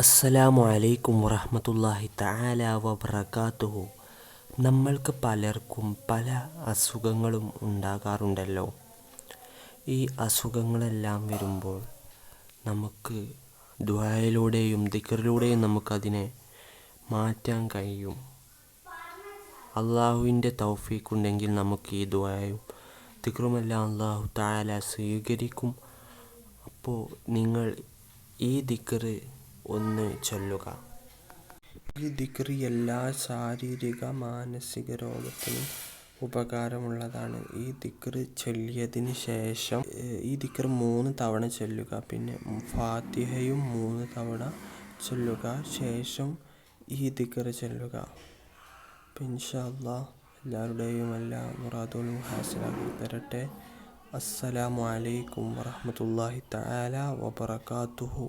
അസ്സലാമു അലൈക്കും വറഹമത്തല്ലാഹി തആല വബറകാതുഹു. നമ്മൾക്ക് പലർക്കും പല അസുഖങ്ങളും ഉണ്ടാകാറുണ്ടല്ലോ. ഈ അസുഖങ്ങളെല്ലാം വരുമ്പോൾ നമുക്ക് ദുആയിലൂടെയും ദിക്കറിലൂടെയും നമുക്കതിനെ മാറ്റാൻ കഴിയും. അള്ളാഹുവിന്റെ തൗഫീഖുണ്ടെങ്കിൽ നമുക്ക് ഈ ദുആയും ദിക്കറുമെല്ലാം അള്ളാഹു താല സ്വീകരിക്കും. അപ്പോൾ നിങ്ങൾ ഈ ദിക്റ് ഒന്ന് ചൊല്ലുക. ഈ ദിക്രി എല്ലാ ശാരീരിക മാനസിക രോഗത്തിനും ഉപകാരമുള്ളതാണ്. ഈ ദിക്റ് ചൊല്ലിയതിന് ശേഷം ഈ ദിക്ർ മൂന്ന് തവണ ചൊല്ലുക. പിന്നെ ഫാത്തിഹയും മൂന്ന് തവണ ചൊല്ലുക. ശേഷം ഈ ദിക്ർ ചൊല്ലുക. പിൻഷല്ല എല്ലാവരുടെയും എല്ലാ മുറാദുകളും ഹാസിലാക്കി തരട്ടെ. അസ്സലാമു അലൈക്കും വറഹ്മത്തുള്ളാഹി തആല വബറകാതുഹു.